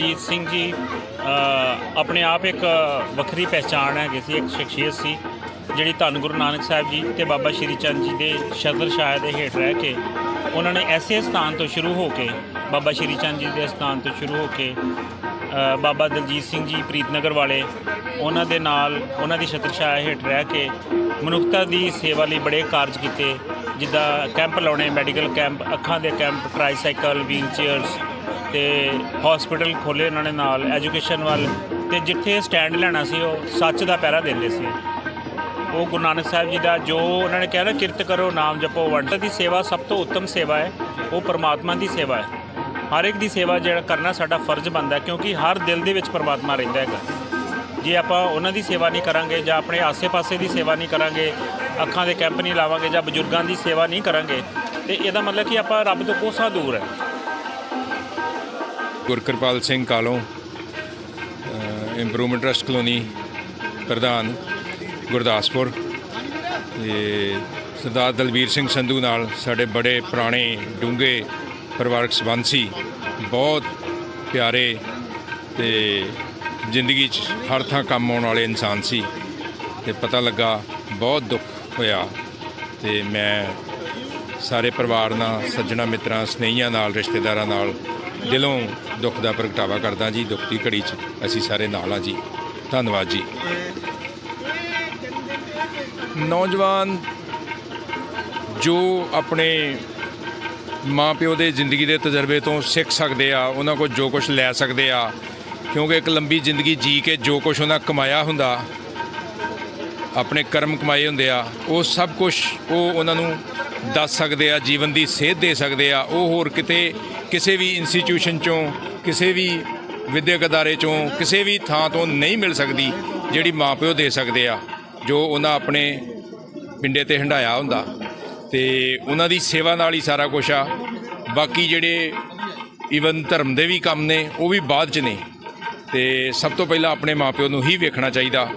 ਦਲਜੀਤ ਸਿੰਘ ਜੀ ਆਪਣੇ ਆਪ ਇੱਕ ਵੱਖਰੀ ਪਹਿਚਾਣ ਹੈਗੀ ਸੀ, ਇੱਕ ਸ਼ਖਸੀਅਤ ਸੀ, ਜਿਹੜੀ ਧੰਨ ਗੁਰੂ ਨਾਨਕ ਸਾਹਿਬ ਜੀ ਤੇ ਬਾਬਾ ਸ਼੍ਰੀ ਚੰਦ ਜੀ ਦੇ ਸ਼ਤਰ ਛਾਇਆ ਦੇ ਹੇਠ ਰਹਿ ਕੇ ਉਹਨਾਂ ਨੇ ਐਸੇ ਸਥਾਨ ਤੋਂ ਸ਼ੁਰੂ ਹੋ ਕੇ, ਬਾਬਾ ਸ਼੍ਰੀ ਚੰਦ ਜੀ ਦੇ ਸਥਾਨ ਤੋਂ ਸ਼ੁਰੂ ਹੋ ਕੇ ਬਾਬਾ ਦਲਜੀਤ ਸਿੰਘ ਜੀ ਪ੍ਰੀਤਨਗਰ ਵਾਲੇ, ਉਹਨਾਂ ਦੇ ਨਾਲ ਉਹਨਾਂ ਦੀ ਛਤਰ ਛਾਇਆ ਹੇਠ ਰਹਿ ਕੇ ਮਨੁੱਖਤਾ ਦੀ ਸੇਵਾ ਲਈ ਬੜੇ ਕਾਰਜ ਕੀਤੇ, ਜਿੱਦਾਂ ਕੈਂਪ ਲਾਉਣੇ, ਮੈਡੀਕਲ ਕੈਂਪ, ਅੱਖਾਂ ਦੇ ਕੈਂਪ, ਟ੍ਰਾਈਸਾਈਕਲ, ਵੀਲਚੇਅਰਸ ਤੇ ਹਸਪੀਟਲ ਖੋਲੇ ਉਹਨਾਂ ਨੇ ਨਾਲ ਐਜੂਕੇਸ਼ਨ ਵੱਲ। ਤੇ ਜਿੱਥੇ ਸਟੈਂਡ ਲੈਣਾ ਸੀ, ਉਹ ਸੱਚ ਦਾ ਪਹਿਰਾ ਦਿੰਦੇ ਸੀ। ਉਹ ਗੁਰੂ ਨਾਨਕ ਸਾਹਿਬ ਜੀ ਦਾ ਜੋ ਉਹਨਾਂ ਨੇ ਕਿਹਾ ਨਾ, ਕਿਰਤ ਕਰੋ, ਨਾਮ ਜਪੋ, ਵੰਡ। ਦੀ ਸੇਵਾ ਸਭ ਤੋਂ ਉੱਤਮ ਸੇਵਾ ਹੈ। ਉਹ ਪਰਮਾਤਮਾ ਦੀ ਸੇਵਾ ਹੈ। ਹਰ ਇੱਕ ਦੀ ਸੇਵਾ ਜਿਹੜਾ ਕਰਨਾ ਸਾਡਾ ਫਰਜ਼ ਬਣਦਾ ਕਿਉਂਕਿ ਹਰ ਦਿਲ ਦੇ ਵਿੱਚ ਪਰਮਾਤਮਾ ਰਹਿੰਦਾ ਹੈਗਾ। ਜੇ ਆਪਾਂ ਉਹਨਾਂ ਦੀ ਸੇਵਾ ਨਹੀਂ ਕਰਾਂਗੇ, ਜਾਂ ਆਪਣੇ ਆਸੇ-ਪਾਸੇ ਦੀ ਸੇਵਾ ਨਹੀਂ ਕਰਾਂਗੇ, ਅੱਖਾਂ ਦੇ ਕੈਂਪ ਨਹੀਂ ਲਾਵਾਂਗੇ, ਜਾਂ ਬਜ਼ੁਰਗਾਂ ਦੀ ਸੇਵਾ ਨਹੀਂ ਕਰਾਂਗੇ, ਤੇ ਇਹਦਾ ਮਤਲਬ ਕਿ ਆਪਾਂ ਰੱਬ ਤੋਂ ਕੋਸਾਂ ਦੂਰ ਹੈ। ਗੁਰਕਿਰਪਾਲ ਸਿੰਘ ਕਾਲੋਂ ਇੰਪਰੂਵਮੈਂਟ ਟਰਸਟ ਕਲੋਨੀ ਪ੍ਰਧਾਨ ਗੁਰਦਾਸਪੁਰ ਤੇ ਸਰਦਾਰ ਦਲਵੀਰ ਸਿੰਘ ਸੰਧੂ ਨਾਲ ਸਾਡੇ ਬੜੇ ਪੁਰਾਣੇ ਡੂੰਘੇ ਪਰਿਵਾਰਕ ਸੰਬੰਧ ਸੀ ਬਹੁਤ ਪਿਆਰੇ ਤੇ ਜ਼ਿੰਦਗੀ 'ਚ ਹਰ ਥਾਂ ਕੰਮ ਆਉਣ ਵਾਲੇ ਇਨਸਾਨ ਸੀ ਤੇ ਪਤਾ ਲੱਗਾ ਬਹੁਤ ਦੁੱਖ ਹੋਇਆ ਤੇ ਮੈਂ ਸਾਰੇ ਪਰਿਵਾਰ ਨਾਲ, ਸੱਜਣਾ ਮਿੱਤਰਾਂ, ਸਨੇਹੀਆਂ ਨਾਲ, ਰਿਸ਼ਤੇਦਾਰਾਂ ਨਾਲ ਦਿਲੋਂ ਦੁੱਖ ਦਾ ਪ੍ਰਗਟਾਵਾ ਕਰਦਾ ਜੀ, ਦੁੱਖ ਦੀ ਘੜੀ 'ਚ ਅਸੀਂ ਸਾਰੇ ਨਾਲ ਆ ਜੀ। ਧੰਨਵਾਦ ਜੀ। ਨੌਜਵਾਨ ਜੋ ਆਪਣੇ ਮਾਪਿਓ ਦੇ ਜ਼ਿੰਦਗੀ ਦੇ ਤਜਰਬੇ ਤੋਂ ਸਿੱਖ ਸਕਦੇ ਆ, ਉਹਨਾਂ ਕੋਲ ਜੋ ਕੁਝ ਲੈ ਸਕਦੇ ਆ, ਕਿਉਂਕਿ ਇੱਕ ਲੰਬੀ ਜ਼ਿੰਦਗੀ ਜੀ ਕੇ ਜੋ ਕੁਝ ਉਹਨਾਂ ਕਮਾਇਆ ਹੁੰਦਾ, ਆਪਣੇ ਕਰਮ ਕਮਾਏ ਹੁੰਦੇ ਆ, ਉਹ ਸਭ ਕੁਝ ਉਹ ਉਹਨਾਂ ਨੂੰ ਦੱਸ ਸਕਦੇ ਆ, ਜੀਵਨ ਦੀ ਸੇਧ ਦੇ ਸਕਦੇ ਆ, ਉਹ ਹੋਰ ਕਿਤੇ, ਕਿਸੇ ਵੀ ਇੰਸਟੀਚਿਊਸ਼ਨ ਚੋਂ, ਕਿਸੇ ਵੀ ਵਿਦਿਅਕ ਅਦਾਰੇ ਚੋਂ, ਕਿਸੇ ਵੀ ਥਾਂ ਤੋਂ ਨਹੀਂ ਮਿਲ ਸਕਦੀ ਜਿਹੜੀ ਮਾਪਿਓ ਦੇ ਸਕਦੇ ਆ, ਜੋ ਉਹਨਾਂ ਆਪਣੇ ਪਿੰਡੇ ਤੇ ਹੰਡਾਇਆ ਹੁੰਦਾ। ਤੇ ਉਹਨਾਂ ਦੀ ਸੇਵਾ ਨਾਲ ਹੀ ਸਾਰਾ ਕੁਝ ਆ। ਬਾਕੀ ਜਿਹੜੇ ਈਵਨ ਧਰਮ ਦੇ ਵੀ ਕੰਮ ਨੇ, ਉਹ ਵੀ ਬਾਅਦ ਚ ਨੇ। ਤੇ ਸਭ ਤੋਂ ਪਹਿਲਾਂ ਆਪਣੇ ਮਾਪਿਓ ਨੂੰ ਹੀ ਵੇਖਣਾ ਚਾਹੀਦਾ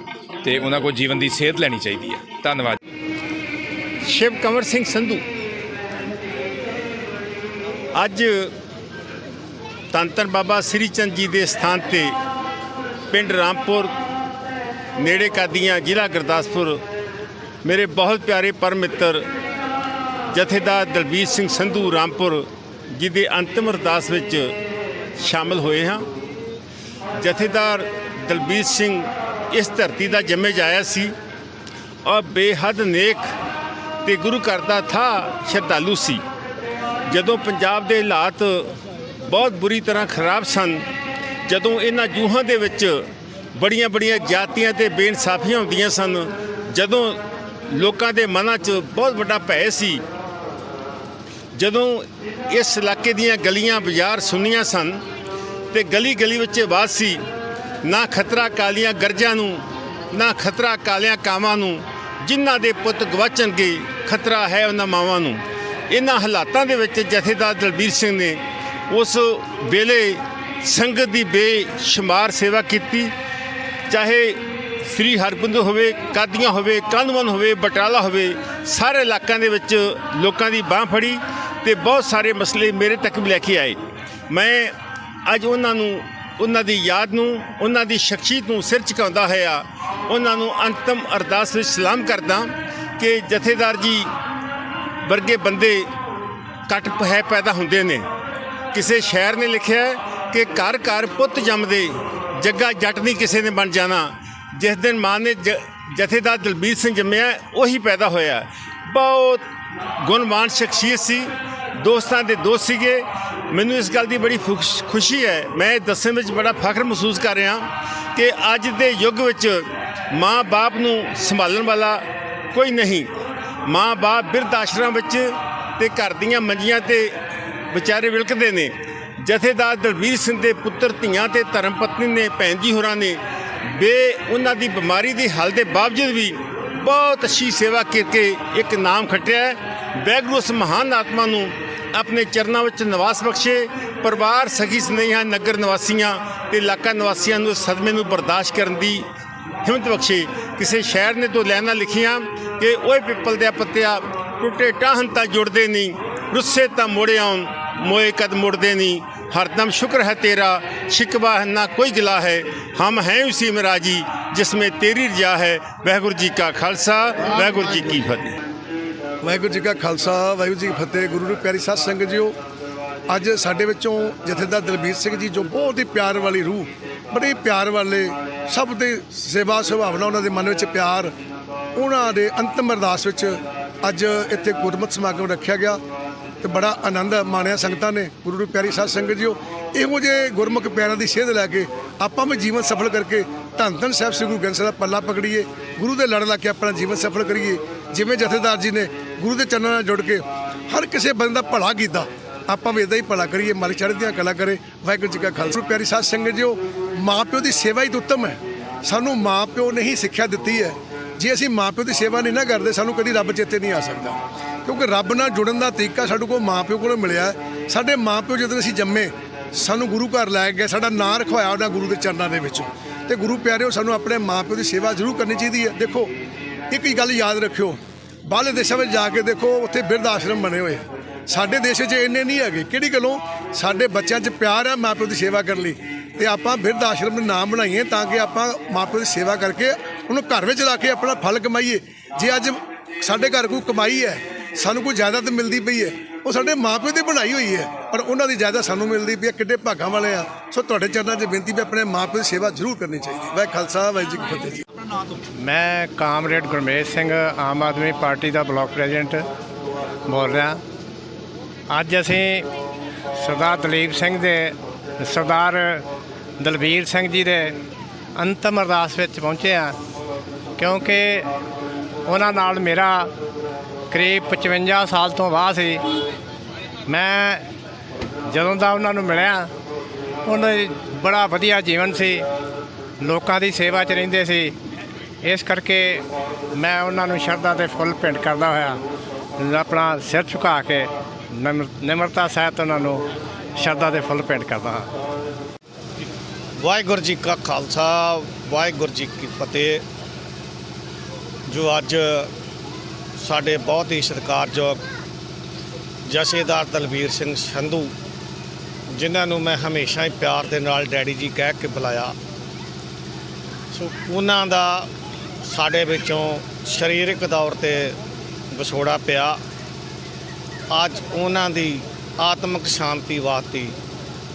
ਤੇ ਉਹਨਾਂ ਕੋਲ ਜੀਵਨ ਦੀ ਸੇਧ ਲੈਣੀ ਚਾਹੀਦੀ ਹੈ ਧੰਨਵਾਦ। ਸ਼ਿਵ ਕੰਵਰ ਸਿੰਘ ਸੰਧੂ। ਅੱਜ ਧੰਨ ਧੰਨ ਬਾਬਾ ਸ੍ਰੀ ਚੰਦ ਜੀ ਦੇ ਸਥਾਨ ਤੇ ਪਿੰਡ ਰਾਮਪੁਰ ਨੇੜੇ ਕਾਦੀਆਂ ਜ਼ਿਲ੍ਹਾ ਗੁਰਦਾਸਪੁਰ ਮੇਰੇ ਬਹੁਤ ਪਿਆਰੇ ਪਰਮ ਮਿੱਤਰ ਜਥੇਦਾਰ ਦਲਬੀਰ ਸਿੰਘ ਸੰਧੂ ਰਾਮਪੁਰ ਜੀ ਦੇ ਅੰਤਿਮ ਅਰਦਾਸ ਵਿੱਚ ਸ਼ਾਮਲ ਹੋਏ ਹਾਂ। ਜਥੇਦਾਰ ਦਲਬੀਰ ਸਿੰਘ ਇਸ ਧਰਤੀ ਦਾ ਜੰਮੇ ਜਾਇਆ ਸੀ ਔਰ ਬੇਹੱਦ ਨੇਕ ਤੇ ਗੁਰੂ ਘਰ ਦਾ ਥਾ ਸ਼ਰਧਾਲੂ ਸੀ। ਜਦੋਂ ਪੰਜਾਬ ਦੇ ਹਾਲਾਤ ਬਹੁਤ ਬੁਰੀ ਤਰ੍ਹਾਂ ਖਰਾਬ ਸਨ, ਜਦੋਂ ਇਹਨਾਂ ਜੂਹਾਂ ਦੇ ਵਿੱਚ ਬੜੀਆਂ ਬੜੀਆਂ ਜਾਤੀਆਂ ਤੇ ਬੇਇਨਸਾਫੀਆਂ ਹੁੰਦੀਆਂ ਸਨ, ਜਦੋਂ ਲੋਕਾਂ ਦੇ ਮਨਾਂ 'ਚ ਬਹੁਤ ਵੱਡਾ ਭੈ ਸੀ, ਜਦੋਂ ਇਸ ਇਲਾਕੇ ਦੀਆਂ ਗਲੀਆਂ ਬਾਜ਼ਾਰ ਸੁੰਨੀਆਂ ਸਨ ਤੇ ਗਲੀ ਗਲੀ ਵਿੱਚ ਆਵਾਜ਼ ਸੀ, ਨਾ ਖਤਰਾ ਕਾਲੀਆਂ ਗਰਜਾਂ ਨੂੰ, ਨਾ ਖਤਰਾ ਕਾਲੀਆਂ ਕਾਮਾਂ ਨੂੰ ਜਿਨ੍ਹਾਂ ਦੇ ਪੁੱਤ ਗਵਾਚਣਗੇ ਖਤਰਾ ਹੈ ਉਹਨਾਂ ਮਾਵਾਂ ਨੂੰ। ਇਹਨਾਂ ਹਾਲਾਤਾਂ ਦੇ ਵਿੱਚ ਜਥੇਦਾਰ ਦਲਬੀਰ ਸਿੰਘ ਨੇ ਉਸ ਵੇਲੇ ਸੰਗਤ ਦੀ ਬੇਸ਼ੁਮਾਰ ਸੇਵਾ ਕੀਤੀ। ਚਾਹੇ ਸ੍ਰੀ ਹਰਗੋਬਿੰਦ ਹੋਵੇ, ਕਾਦੀਆਂ ਹੋਵੇ ਕੰਧਵਨ ਹੋਵੇ, ਬਟਾਲਾ ਹੋਵੇ, ਸਾਰੇ ਇਲਾਕਿਆਂ ਦੇ ਵਿੱਚ ਲੋਕਾਂ ਦੀ ਬਾਹ ਫੜੀ ਤੇ ਬਹੁਤ ਸਾਰੇ ਮਸਲੇ ਮੇਰੇ ਤੱਕ ਵੀ ਲੈ ਕੇ ਆਏ। ਮੈਂ ਅੱਜ ਉਹਨਾਂ ਨੂੰ ਉਹਨਾਂ ਦੀ ਯਾਦ ਨੂੰ, ਉਹਨਾਂ ਦੀ ਸ਼ਖਸੀਅਤ ਨੂੰ ਸਿਰ ਝੁਕਾਉਂਦਾ ਹੋਇਆ, ਉਹਨਾਂ ਨੂੰ ਅੰਤਮ ਅਰਦਾਸ ਵਿੱਚ ਸਲਾਮ ਕਰਦਾ ਕਿ ਜਥੇਦਾਰ ਜੀ ਵਰਗੇ ਬੰਦੇ ਘੱਟ ਹੈ ਪੈਦਾ ਹੁੰਦੇ ਨੇ। ਕਿਸੇ ਸ਼ਾਇਰ ਨੇ ਲਿਖਿਆ ਕਿ ਘਰ ਘਰ ਪੁੱਤ ਜੰਮਦੇ, ਜੱਗਾ ਜੱਟ ਨਹੀਂ ਕਿਸੇ ਨੇ ਬਣ ਜਾਣਾ। ਜਿਸ ਦਿਨ ਮਾਂ ਨੇ ਜ- ਜਥੇਦਾਰ ਦਲਬੀਰ ਸਿੰਘ ਜੰਮਿਆ, ਉਹੀ ਪੈਦਾ ਹੋਇਆ। ਬਹੁਤ ਗੁਣਵਾਨ ਸ਼ਖਸੀਅਤ ਸੀ। ਦੋਸਤਾਂ ਦੇ ਦੋਸਤ ਸੀਗੇ। ਮੈਨੂੰ ਇਸ ਗੱਲ ਦੀ ਬੜੀ ਖੁਸ਼- ਖੁਸ਼ੀ ਹੈ। ਮੈਂ ਇਹ ਦੱਸਣ ਵਿੱਚ ਬੜਾ ਫਖਰ ਮਹਿਸੂਸ ਕਰ ਰਿਹਾ ਕਿ ਅੱਜ ਦੇ ਯੁੱਗ ਵਿੱਚ ਮਾਂ-ਬਾਪ ਨੂੰ ਸੰਭਾਲਣ ਵਾਲਾ ਕੋਈ ਨਹੀਂ। ਮਾਂ-ਬਾਪ ਬਿਰਧ ਆਸ਼ਰਮ ਵਿੱਚ ਤੇ ਘਰ ਦੀਆਂ ਮੰਜੀਆਂ ਤੇ ਵਿਚਾਰੇ ਵਿਲਕਦੇ ਨੇ। ਜਥੇਦਾਰ ਦਲਵੀਰ ਸਿੰਘ ਦੇ ਪੁੱਤਰ ਧੀਆਂ ਤੇ ਧਰਮ ਪਤਨੀ ਨੇ, ਭੈਣ ਜੀ ਹੋਰਾਂ ਨੇ, ਬੇ ਉਹਨਾਂ ਦੀ ਬਿਮਾਰੀ ਦੀ ਹਾਲ ਦੇ ਬਾਵਜੂਦ ਵੀ ਬਹੁਤ ਅੱਛੀ ਸੇਵਾ ਕਰਕੇ ਇੱਕ ਨਾਮ ਖੱਟਿਆ ਹੈ। ਵਾਹਿਗੁਰੂ ਉਸ ਮਹਾਨ ਆਤਮਾ ਨੂੰ ਆਪਣੇ ਚਰਨਾਂ ਵਿੱਚ ਨਿਵਾਸ ਬਖਸ਼ੇ, ਪਰਿਵਾਰ ਸਖੀ ਸਨੇਹਾਂ ਨਗਰ ਨਿਵਾਸੀਆਂ ਤੇ ਇਲਾਕਾ ਨਿਵਾਸੀਆਂ ਨੂੰ ਸਦਮੇ ਨੂੰ ਬਰਦਾਸ਼ਤ ਕਰਨ ਦੀ ਹਿੰਮਤ ਬਖਸ਼ੇ। ਕਿਸੇ ਸ਼ਹਿਰ ਨੇ ਤੋਂ ਲੈਣਾ ਲਿਖੀਆਂ ਕਿ ਉਹ ਪਿੱਪਲ ਦੇ ਪੱਤਿਆ ਟੁੱਟੇ ਟਾਹਨ ਤਾਂ ਜੁੜਦੇ ਨਹੀਂ, ਰੁੱਸੇ ਤਾਂ ਮੋੜੇ ਆਉਣ, ਮੋਏ ਕਦ ਮੁੜਦੇ ਨਹੀਂ। ਹਰਦਮ ਸ਼ੁਕਰ ਹੈ ਤੇਰਾ, ਸ਼ਿਕਵਾ ਹੈ ਨਾ ਕੋਈ ਗਿਲਾ ਹੈ। ਹਮ ਹੈ ਉਸੀ ਮਰਾਜੀ ਜਿਸ ਤੇਰੀ ਰਜਾ ਹੈ। ਵਾਹਿਗੁਰੂ ਜੀ ਕਾ ਖਾਲਸਾ, ਵਾਹਿਗੁਰੂ ਜੀ ਕੀ ਫਤਿਹ। ਵਾਹਿਗੁਰੂ ਜੀ ਕਾ ਖਾਲਸਾ, ਵਾਹਿਗੁਰੂ ਜੀ ਕੀ ਫਤਿਹ, ਗੁਰੂ ਦੀ ਪਿਆਰੀ ਸਾਧ ਸੰਗਤ ਜੀਓ। ਅੱਜ ਸਾਡੇ ਵਿੱਚੋਂ ਜਥੇਦਾਰ ਦਲਬੀਰ ਸਿੰਘ ਜੀ, ਜੋ ਬਹੁਤ ਹੀ ਪਿਆਰ ਵਾਲੀ ਰੂਹ, ਬੜੇ ਪਿਆਰ ਵਾਲੇ, ਸਭ ਦੇ ਸੇਵਾ ਸੁਭਾਵਨਾ ਉਹਨਾਂ ਦੇ ਮਨ ਵਿੱਚ ਪਿਆਰ, ਉਹਨਾਂ ਦੇ ਅੰਤਮ ਅਰਦਾਸ ਵਿੱਚ ਅੱਜ ਇੱਥੇ ਗੁਰਮਤ ਸਮਾਗਮ ਰੱਖਿਆ ਗਿਆ ਤੇ ਬੜਾ ਆਨੰਦ ਮਾਣਿਆ ਸੰਗਤਾਂ ਨੇ, ਗੁਰੂ ਦੀ ਪਿਆਰੀ ਸਾਧ ਸੰਗਤ ਜੀਓ। ਇਹੋ ਜਿਹੇ ਗੁਰਮੁਖ ਪਿਆਰਾਂ ਦੀ ਸੇਧ ਲੈ ਕੇ ਆਪਾਂ ਵੀ ਜੀਵਨ ਸਫਲ ਕਰਕੇ ਧੰਨ ਧੰਨ ਸਾਹਿਬ ਸ੍ਰੀ ਗੁਰੂ ਗ੍ਰੰਥ ਸਾਹਿਬ ਦਾ ਪੱਲਾ ਪਕੜੀਏ, ਗੁਰੂ ਦੇ ਲੜ ਲਾ ਕੇ ਆਪਣਾ ਜੀਵਨ ਸਫਲ ਕਰੀਏ। ਜਿਵੇਂ ਜਥੇਦਾਰ ਜੀ ਨੇ ਗੁਰੂ ਦੇ ਚਰਨਾਂ ਨਾਲ ਜੁੜ ਕੇ ਹਰ ਕਿਸੇ ਬੰਦੇ ਦਾ ਭਲਾ ਕੀਤਾ, ਆਪਾਂ ਵੀ ਇਦਾਂ ਹੀ ਭਲਾ ਕਰੀਏ ਮਾਲੀ ਚੜ੍ਹਦੀਆਂ ਕਲਾ ਕਰੇ, ਵਾਹਿਗੁਰੂ ਜੀ ਕਾ ਖਾਲਸਾ। ਪਿਆਰੀ ਸਾਧ ਸੰਗਤ ਜੀਓ, ਮਾਪਿਓ ਦੀ ਸੇਵਾ ਹੀ ਤਾਂ ਉੱਤਮ ਹੈ। ਸਾਨੂੰ ਮਾਪਿਓ ਨੇ ਹੀ ਸਿੱਖਿਆ ਦਿੱਤੀ ਹੈ। ਜੇ ਅਸੀਂ ਮਾਪਿਓ ਦੀ ਸੇਵਾ ਨਹੀਂ ਨਾ ਕਰਦੇ, ਸਾਨੂੰ ਕਦੀ ਰੱਬ ਚੇਤੇ ਨਹੀਂ ਆ ਸਕਦਾ। ਕਿਉਂਕਿ ਰੱਬ ਨਾਲ ਜੁੜਨ ਦਾ ਤਰੀਕਾ ਸਾਡੇ ਕੋਲ ਮਾਪਿਓ ਕੋਲੋਂ ਮਿਲਿਆ ਹੈ। ਸਾਡੇ ਮਾਪਿਓ ਜਦੋਂ ਅਸੀਂ ਜੰਮੇ, ਸਾਨੂੰ ਗੁਰੂ ਘਰ ਲੈ ਗਏ, ਸਾਡਾ ਨਾਂ ਰਖਵਾਇਆ ਉਹਨਾਂ ਗੁਰੂ ਦੇ ਚਰਨਾਂ ਦੇ ਵਿੱਚ। ਤੇ ਗੁਰੂ ਪਿਆਰਿਓ, ਸਾਨੂੰ ਆਪਣੇ ਮਾਪਿਓ ਦੀ ਸੇਵਾ ਜ਼ਰੂਰ ਕਰਨੀ ਚਾਹੀਦੀ ਹੈ। ਦੇਖੋ ਇੱਕ ਹੀ ਗੱਲ ਯਾਦ ਰੱਖਿਓ, ਬਾਹਰਲੇ ਦੇਸ਼ਾਂ ਵਿੱਚ ਜਾ ਕੇ ਦੇਖੋ, ਉੱਥੇ ਬਿਰਧ ਆਸ਼ਰਮ ਬਣੇ ਹੋਏ ਸਾਡੇ ਦੇਸ਼ 'ਚ ਇੰਨੇ ਨਹੀਂ ਹੈਗੇ। ਕਿਹੜੀ ਗੱਲੋਂ? ਸਾਡੇ ਬੱਚਿਆਂ 'ਚ ਪਿਆਰ ਹੈ ਮਾਪਿਓ ਦੀ ਸੇਵਾ ਕਰਨ ਲਈ। ਤੇ ਆਪਾਂ ਬਿਰਧ ਆਸ਼ਰਮ ਦੇ ਨਾਮ ਬਣਾਈਏ ਤਾਂ ਕਿ ਆਪਾਂ ਮਾਪਿਓ ਦੀ ਸੇਵਾ ਕਰਕੇ ਉਹਨੂੰ ਘਰ ਵਿੱਚ ਲਾ ਕੇ ਆਪਣਾ ਫਲ ਕਮਾਈਏ। ਜੇ ਅੱਜ ਸਾਡੇ ਘਰ ਕੋਈ ਕਮਾਈ ਹੈ, ਸਾਨੂੰ ਕੋਈ ਜਾਇਦਾਦ ਮਿਲਦੀ ਪਈ ਹੈ, ਉਹ ਸਾਡੇ ਮਾਪਿਓ ਦੀ ਬਣਾਈ ਹੋਈ ਹੈ, ਪਰ ਉਹਨਾਂ ਦੀ ਜਾਇਦਾਦ ਸਾਨੂੰ ਮਿਲਦੀ ਪਈ ਹੈ, ਕਿੱਡੇ ਭਾਗਾਂ ਵਾਲੇ ਆ। ਸੋ ਤੁਹਾਡੇ ਚਰਨਾਂ 'ਚ ਬੇਨਤੀ ਵੀ ਆਪਣੇ ਮਾਪਿਓ ਦੀ ਸੇਵਾ ਜ਼ਰੂਰ ਕਰਨੀ ਚਾਹੀਦੀ ਵਾਹਿ ਖਾਲਸਾ, ਵਾਹਿਗੁਰੂ ਜੀ ਕੀ ਫਤਿਹ ਜੀ। ਮੈਂ ਕਾਮਰੇਡ ਗੁਰਮੇਸ਼ ਸਿੰਘ, ਆਮ ਆਦਮੀ ਪਾਰਟੀ ਦਾ ਬਲਾਕ ਪ੍ਰੈਜ਼ੀਡੈਂਟ ਬੋਲ ਰਿਹਾ। ਅੱਜ ਅਸੀਂ ਸਰਦਾਰ ਦਲੀਪ ਸਿੰਘ ਦੇ, ਸਰਦਾਰ ਦਲਬੀਰ ਸਿੰਘ ਜੀ ਦੇ ਅੰਤਮ ਅਰਦਾਸ ਵਿੱਚ ਪਹੁੰਚੇ ਆ ਕਿਉਂਕਿ ਉਹਨਾਂ ਨਾਲ ਮੇਰਾ ਕਰੀਬ 55 ਸਾਲ ਤੋਂ ਬਾਅਦ ਸੀ। ਮੈਂ ਜਦੋਂ ਦਾ ਉਹਨਾਂ ਨੂੰ ਮਿਲਿਆ, ਉਹਨਾਂ ਦੀ ਬੜਾ ਵਧੀਆ ਜੀਵਨ ਸੀ, ਲੋਕਾਂ ਦੀ ਸੇਵਾ 'ਚ ਰਹਿੰਦੇ ਸੀ। ਇਸ ਕਰਕੇ ਮੈਂ ਉਹਨਾਂ ਨੂੰ ਸ਼ਰਧਾ ਦੇ ਫੁੱਲ ਭੇਂਟ ਕਰਦਾ ਹੋਇਆ, ਆਪਣਾ ਸਿਰ ਝੁਕਾ ਕੇ ਨਿਮਰ- ਨਿਮਰਤਾ ਸਹਿਤ ਉਹਨਾਂ ਨੂੰ ਸ਼ਰਧਾ ਦੇ ਫੁੱਲ ਭੇਂਟ ਕਰਦਾ ਹਾਂ। ਵਾਹਿਗੁਰੂ ਜੀ ਕਾ ਖਾਲਸਾ, ਵਾਹਿਗੁਰੂ ਜੀ ਕੀ ਫਤਿਹ। ਜੋ ਅੱਜ ਸਾਡੇ ਬਹੁਤ ਹੀ ਸਤਿਕਾਰਯੋਗ ਜਸੇਦਾਰ ਦਲਵੀਰ ਸਿੰਘ ਸੰਧੂ, ਜਿਨ੍ਹਾਂ ਨੂੰ ਮੈਂ ਹਮੇਸ਼ਾ ਹੀ ਪਿਆਰ ਦੇ ਨਾਲ ਡੈਡੀ ਜੀ ਕਹਿ ਕੇ ਬੁਲਾਇਆ। ਸੋ ਉਹਨਾਂ ਦਾ ਸਾਡੇ ਵਿੱਚੋਂ ਸਰੀਰਕ ਤੌਰ ਤੇ ਵਿਛੋੜਾ ਪਿਆ। ਅੱਜ ਉਹਨਾਂ ਦੀ ਆਤਮਿਕ ਸ਼ਾਂਤੀ ਵਾਸਤੇ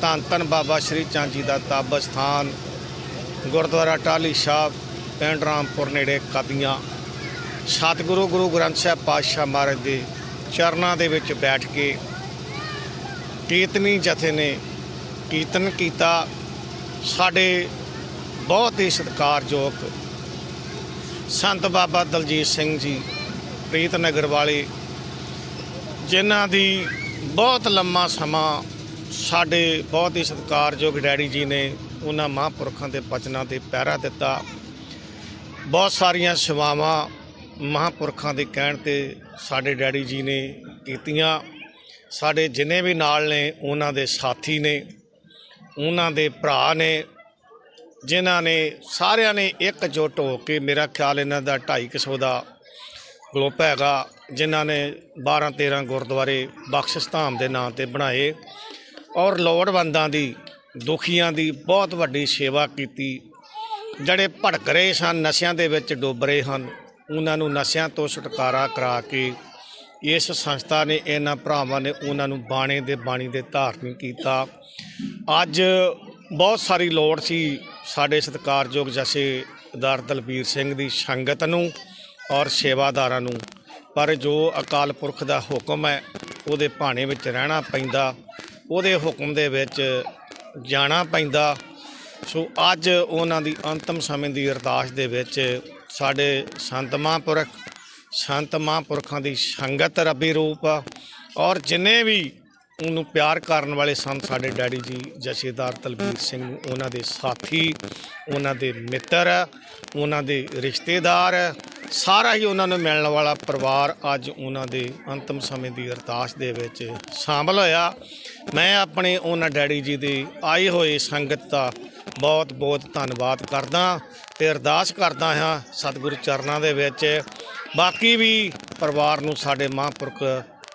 ਧੰਨ ਧੰਨ ਬਾਬਾ ਸ਼੍ਰੀ ਚੰਦ ਜੀ ਦਾ ਤਪ ਸਥਾਨ, ਗੁਰਦੁਆਰਾ ਟਾਹਲੀ ਸਾਹਿਬ, ਪਿੰਡ ਰਾਮਪੁਰ ਨੇੜੇ ਕਾਦੀਆਂ। ਸਤਿਗੁਰੂ ਗੁਰੂ ਗ੍ਰੰਥ ਸਾਹਿਬ ਪਾਤਸ਼ਾਹ ਮਹਾਰਾਜ ਦੇ ਚਰਨਾਂ ਦੇ ਵਿੱਚ ਬੈਠ ਕੇ ਕੀਰਤਨੀ ਜਥੇ ਨੇ ਕੀਰਤਨ ਕੀਤਾ। ਸਾਡੇ ਬਹੁਤ ਹੀ ਸਤਿਕਾਰਯੋਗ ਸੰਤ ਬਾਬਾ ਦਲਜੀਤ ਸਿੰਘ ਜੀ, ਪ੍ਰੀਤ ਨਗਰ ਵਾਲੇ, ਜਿਨ੍ਹਾਂ ਦੀ ਬਹੁਤ ਲੰਮਾ ਸਮਾਂ ਸਾਡੇ ਬਹੁਤ ਹੀ ਸਤਿਕਾਰਯੋਗ ਡੈਡੀ ਜੀ ਨੇ ਉਹਨਾਂ ਮਹਾਂਪੁਰਖਾਂ ਦੇ ਬਚਨਾਂ ਤੇ ਪਹਿਰਾ ਦਿੱਤਾ। ਬਹੁਤ ਸਾਰੀਆਂ ਸੇਵਾਵਾਂ ਮਹਾਂਪੁਰਖਾਂ ਦੇ ਕਹਿਣ ਤੇ ਸਾਡੇ ਡੈਡੀ ਜੀ ਨੇ ਕੀਤੀਆਂ। ਸਾਡੇ ਜਿੰਨੇ ਵੀ ਨਾਲ ਨੇ, ਉਹਨਾਂ ਦੇ ਸਾਥੀ ਨੇ, ਉਹਨਾਂ ਦੇ ਭਰਾ ਨੇ ਜਿਨ੍ਹਾਂ ਨੇ ਸਾਰਿਆਂ ਨੇ ਇੱਕ ਇਕਜੁੱਟ ਹੋ ਕੇ ਮੇਰਾ ਖਿਆਲ ਇਹਨਾਂ ਦਾ 250 ਦਾ ਗਰੁੱਪ ਹੈਗਾ, ਜਿਨ੍ਹਾਂ ਨੇ 12 13 ਗੁਰਦੁਆਰੇ ਬਖਸ਼ਿਸ਼ ਧਾਮ ਦੇ ਨਾਂ ਤੇ ਬਣਾਏ ਔਰ ਲੋੜਵੰਦਾਂ ਦੀ, ਦੁਖੀਆਂ ਦੀ ਬਹੁਤ ਵੱਡੀ ਸੇਵਾ ਕੀਤੀ। ਜਿਹੜੇ ਭੜਕ ਰਹੇ ਸਨ, ਨਸ਼ਿਆਂ ਦੇ ਵਿੱਚ ਡੁੱਬ ਰਹੇ ਹਨ, ਉਹਨਾਂ ਨੂੰ ਨਸ਼ਿਆਂ ਤੋਂ ਛੁਟਕਾਰਾ ਕਰਾ ਕੇ ਇਸ ਸੰਸਥਾ ਨੇ ਇਹਨਾਂ ਭਰਾਵਾਂ ਨੇ ਉਹਨਾਂ ਨੂੰ ਬਾਣੇ ਦੇ ਬਾਣੀ ਦੇ ਧਾਰਨ ਕੀਤਾ। ਅੱਜ ਬਹੁਤ ਸਾਰੀ ਲੋੜ ਸੀ ਸਾਡੇ ਸਤਿਕਾਰਯੋਗ ਜਥੇਦਾਰ ਦਲਬੀਰ ਸਿੰਘ ਦੀ ਸੰਗਤ ਨੂੰ ਔਰ ਸੇਵਾਦਾਰਾਂ ਨੂੰ। ਪਰ ਜੋ ਅਕਾਲ ਪੁਰਖ ਦਾ ਹੁਕਮ ਹੈ, ਉਹਦੇ ਭਾਣੇ ਵਿੱਚ ਰਹਿਣਾ ਪੈਂਦਾ। ਉਹਦੇ ਹੁਕਮ ਦੇ ਵਿੱਚ ਜਾਣਾ ਪੈਂਦਾ। ਸੋ ਅੱਜ ਉਹਨਾਂ ਦੀ ਅੰਤਮ ਸਮੇਂ ਦੀ ਅਰਦਾਸ ਦੇ ਵਿੱਚ ਸਾਡੇ ਸੰਤ ਮਹਾਂਪੁਰਖ, ਸੰਤ ਮਹਾਂਪੁਰਖਾਂ ਦੀ ਸੰਗਤ ਰੱਬੀ ਰੂਪ ਆ। ਔਰ ਜਿੰਨੇ ਵੀ ਉਹਨੂੰ ਪਿਆਰ ਕਰਨ ਵਾਲੇ ਸਨ ਸਾਡੇ ਡੈਡੀ ਜੀ ਜਥੇਦਾਰ ਤਲਬੀਰ ਸਿੰਘ ਉਹਨਾਂ ਦੇ ਸਾਥੀ, ਉਹਨਾਂ ਦੇ ਮਿੱਤਰ, ਉਹਨਾਂ ਦੇ ਰਿਸ਼ਤੇਦਾਰ, ਸਾਰਾ ਹੀ ਉਹਨਾਂ ਨੂੰ ਮਿਲਣ ਵਾਲਾ ਪਰਿਵਾਰ ਅੱਜ ਉਹਨਾਂ ਦੇ ਅੰਤਮ ਸਮੇਂ ਦੀ ਅਰਦਾਸ ਦੇ ਵਿੱਚ ਸ਼ਾਮਲ ਹੋਇਆ। ਮੈਂ ਆਪਣੇ ਉਹਨਾਂ ਡੈਡੀ ਜੀ ਦੀ ਆਏ ਹੋਏ ਸੰਗਤ ਦਾ ਬਹੁਤ ਬਹੁਤ ਧੰਨਵਾਦ ਕਰਦਾ ਤੇ ਅਰਦਾਸ ਕਰਦਾ ਹਾਂ ਸਤਿਗੁਰੂ ਚਰਨਾਂ ਦੇ ਵਿੱਚ। ਬਾਕੀ ਵੀ ਪਰਿਵਾਰ ਨੂੰ ਸਾਡੇ ਮਹਾਂਪੁਰਖ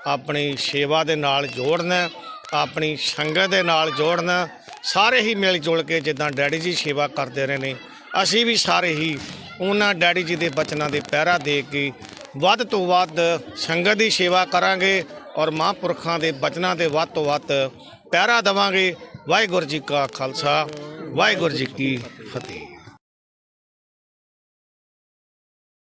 ਆਪਣੀ ਸੇਵਾ ਦੇ ਨਾਲ ਜੋੜਨਾ, ਆਪਣੀ ਸੰਗਤ ਦੇ ਨਾਲ ਜੋੜਨਾ, ਸਾਰੇ ਹੀ ਮਿਲ ਜੁਲ ਕੇ ਜਿੱਦਾਂ ਡੈਡੀ ਜੀ ਸੇਵਾ ਕਰਦੇ ਰਹੇ ਨੇ। ਅਸੀਂ ਵੀ ਸਾਰੇ ਹੀ ਉਹਨਾਂ ਡੈਡੀ ਜੀ ਦੇ ਬਚਨਾਂ ਦੇ ਪਹਿਰਾ ਦੇ ਕੇ ਵੱਧ ਤੋਂ ਵੱਧ ਸੰਗਤ ਦੀ ਸੇਵਾ ਕਰਾਂਗੇ ਔਰ ਮਹਾਂਪੁਰਖਾਂ ਦੇ ਬਚਨਾਂ ਦੇ ਵੱਧ ਤੋਂ ਵੱਧ ਪਹਿਰਾ ਦੇਵਾਂਗੇ। ਵਾਹਿਗੁਰੂ ਜੀ ਕਾ ਖਾਲਸਾ, ਵਾਹਿਗੁਰੂ ਜੀ ਕੀ ਫਤਿਹ।